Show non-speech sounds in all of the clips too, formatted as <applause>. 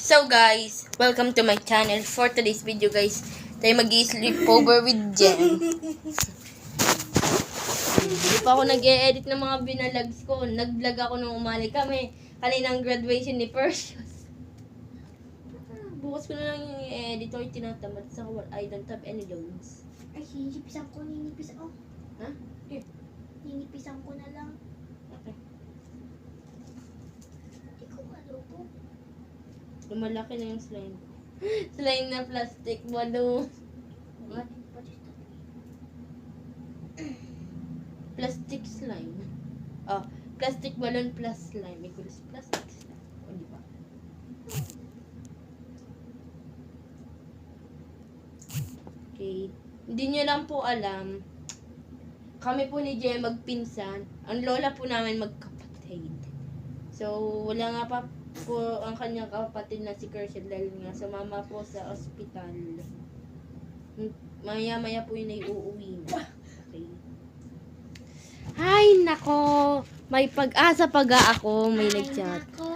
So guys, welcome to my channel. For today's video guys, tayo mag-sleep over with Jen. Hindi pa ako nag-e-edit ng mga binalags ko. Nag-vlog ako nung umali kami. Kaninang graduation ni Perseus. Bukas ko na lang yung i-edit or tinatamad sa I don't have any loans. Ay, ninipisan ko, ninipisan ko. Ha? Eh, Ninipisan ko na lang. okay. Ikaw ano po? Lumalaki na yung slime. <gasps> slime na plastic balloon. What? What? Plastic slime. Oh, plastic balloon plus slime equals plastic slime. O, di ba? Okay. Hindi niyo lang po alam. Kami po ni Jem magpinsan. Ang lola po namin magkapatid. So, wala nga pa po ang kanyang kapatid na si Kershel dahil nga sumama po sa ospital. Maya-maya po yun ay uuwi na. Okay. Ay, nako. May pag-asa pag ako. May nag-chat. Ako,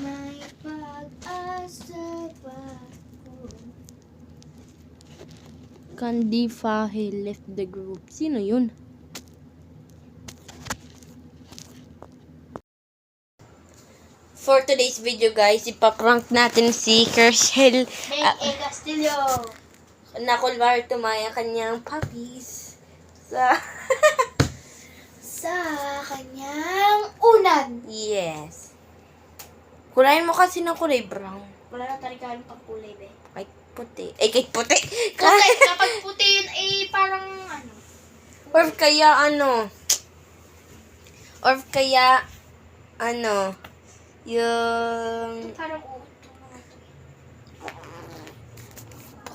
may pag-asa pa ako. Candy Fahil left the group. Sino yun? For today's video guys, ipaprank natin si Kershel. Hey, Ah, eh, Castillo! nakulbar tumaya kanyang puppies. Sa... <laughs> Sa kanyang unan. yes. Kulayin mo kasi ng kulay brown. Wala na tayo kayong pagkulay, be. Ay, puti. Ay, kay puti. <laughs> Kasi <laughs> kapag puti yun, eh, parang ano. Or kaya ano, or kaya, ano, yung, Parang to.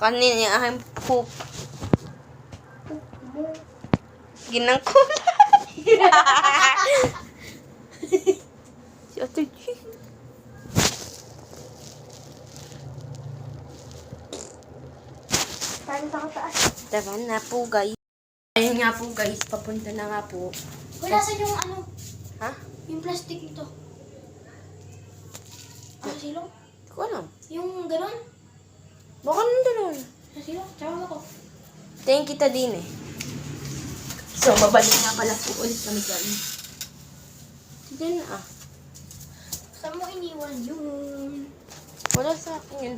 kanina ang poop. Ginang kulay. <laughs> si Ate G. Tara na po, guys. Ayun nga po, guys. Papunta na nga po. Wala sa yung ano, Ha? yung plastic nito. Sa silong? Hindi ko alam. Yung ganon? Baka nandun. Sa silong? Tsaka ako. Tingin kita din eh. So, babalik nga pala po ulit kami guys. Sige na ah. Saan mo iniwan yun? Wala sa akin yun.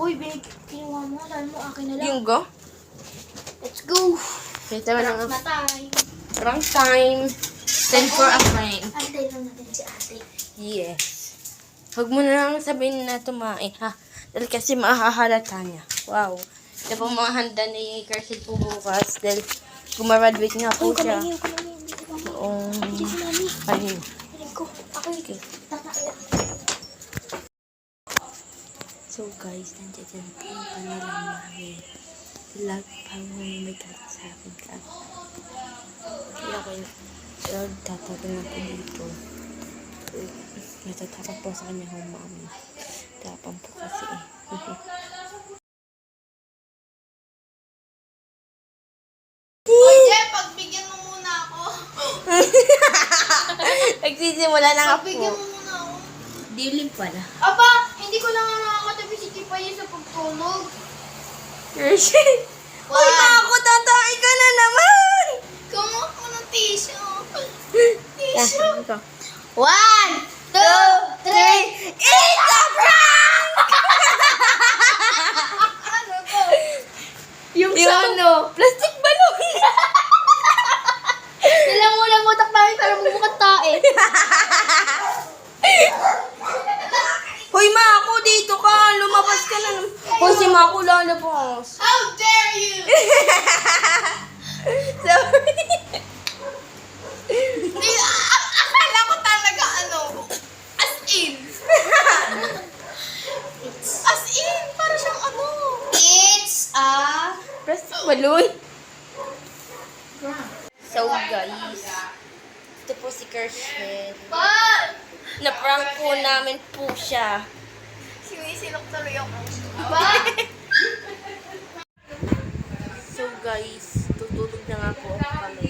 Uy, big, kinuha mo. Saan mo akin na lang? Yung go? Let's go! Prank na na tayo. Wrong time. Send for a friend. Antay lang natin si ate. Yes. Huwag mo na lang sabihin na tumae, ha? Dahil kasi mahahalata niya. Wow. Ito po mga handa ni Kersil po bukas. Dahil gumaradwate nga po Uy, siya. Oo. Ayun. So guys, nandiyan po yung kanilang mami. Sila pa mo may galit sa akin ka. Kaya ko yung tatagal na po dito. Natatakot po sa kanya yung mami. Tapang po kasi eh. Oye, pagbigyan mo muna ako. Nagsisimula na nga po. Pagbigyan mo muna ako. Dilim pala. Aba, hindi ko na nga nakakatabi si Tipay sa pagtulog. Kershel! <laughs> Uy, ako tatay ka na naman! Kumuha ko ng tissue. <laughs> Tissue. One, two, three. It's a prank! Ano ko? Yung, ano? Plastic balloon! Nilang mo lang utak namin para bumukat tae. Hoy, ma, ako dito ka. Lumabas ka na. Hoy, si ma ako lalabas. How dare you? <laughs> Sorry. Di, a- akala ko talaga ano, as in. as in, para siyang ano. It's a... Plastic balloon. So, guys. Ito po si Kershel. Na-prank po namin po siya. sinisilok tuloy ako. <laughs> So, guys, tutulog na nga po kami.